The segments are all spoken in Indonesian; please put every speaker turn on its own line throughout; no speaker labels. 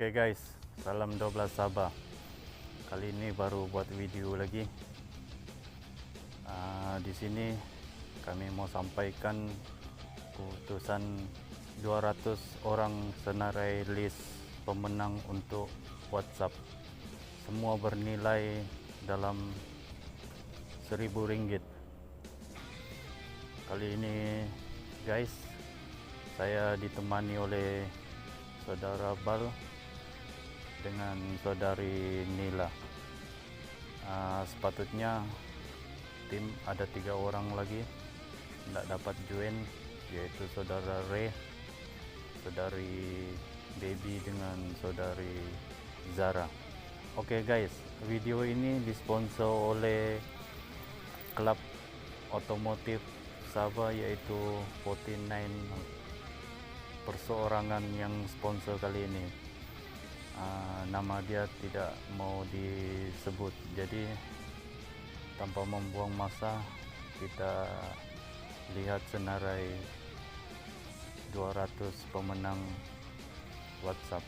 Oke guys, salam 12 Sabah. Kali ini baru buat video lagi. Ah, di sini kami mau sampaikan keputusan 200 orang senarai list pemenang untuk WhatsApp. Semua bernilai dalam 1000 ringgit. Kali ini guys, saya ditemani oleh saudara Bal dengan saudari Nila. Ah, sepatutnya tim ada tiga orang lagi tidak dapat join yaitu saudara Ray, saudari Baby dengan saudari Zara. Oke guys, video ini disponsor oleh klub otomotif Sabah yaitu 49 perseorangan yang sponsor kali ini. Ah, nama dia tidak mau disebut, jadi tanpa membuang masa kita lihat senarai 200 pemenang WhatsApp.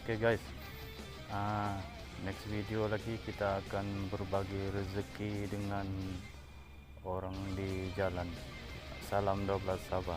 Oke guys, Ah, next video lagi kita akan berbagi rezeki dengan orang di jalan. Salam 12 Sabah.